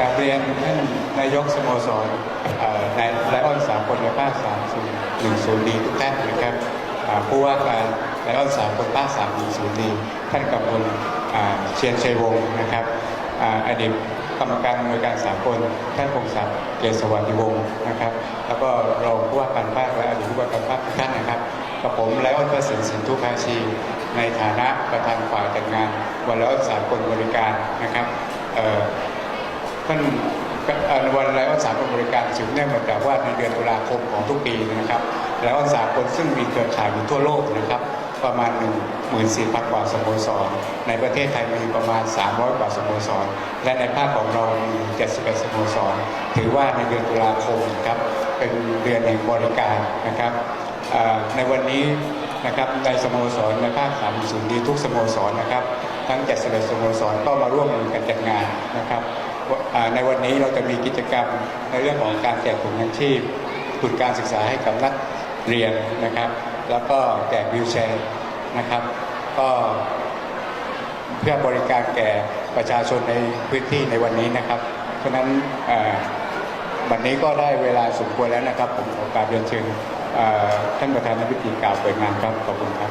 กราบเรียนท่านนายกสโมสรนายไลออนสามคนและภาสามศูนย์หนึ่งศูนย์ดีทุกท่านนะครับผู้ว่าการไลออนสามคนภาสามหนึ่งศูนย์ดีท่านกำพลเชียนชัยวงศ์นะครับออดีตกรรมการหน่วยการสากลท่านพงศักดิ์เกษสวัสดิวงศ์นะครับ แล้วก็รองผู้ว่าการภาคและอดีตผู้ว่าการภาคท่านนะครับกับผมไลออนประสิทธิ์สินทุภาชี ในฐานะประธานฝ่ายจัดงานวันไลออนสากลบริการนะครับ ท่านอ่อวันไลออนสากลบริการสืบเนื่องมาจากว่าในเดือนตุลาคมของทุกปีนะครับไลออนสากลซึ่งมีเครือข่ายอยู่ทั่วโลกนะครับประมาณ 1 4 0 0 0 กว่าสโมสร ในประเทศไทยมีประมาณ 300 กว่าสโมสร และในภาคของเรามี 71 สโมสร ถือว่าในเดือนตุลาคมครับ เป็นเดือนแห่งบริการนะครับในวันนี้นะครับในสโมสรในภาค3ศูนย์ดีทุกสโมสรนะครับ ทั้ง 71 สโมสรก็มาร่วมมือกันจัดงานนะครับ ในวันนี้เราจะมีกิจกรรมในเรื่องของการแจกถุงยังชีพทุนการศึกษาให้กับนักเรียนนะครับ แล้วก็แจกวิวแชร์นะครับ ก็เพื่อบริการแก่ประชาชนในพื้นที่ในวันนี้นะครับเพราะนั้นวันนี้ก็ได้เวลาสมควรแล้วนะครับ ผมขอกราบเรียนเชิญท่านประธานในพิธีกล่าวเปิดงานครับขอบคุณครับ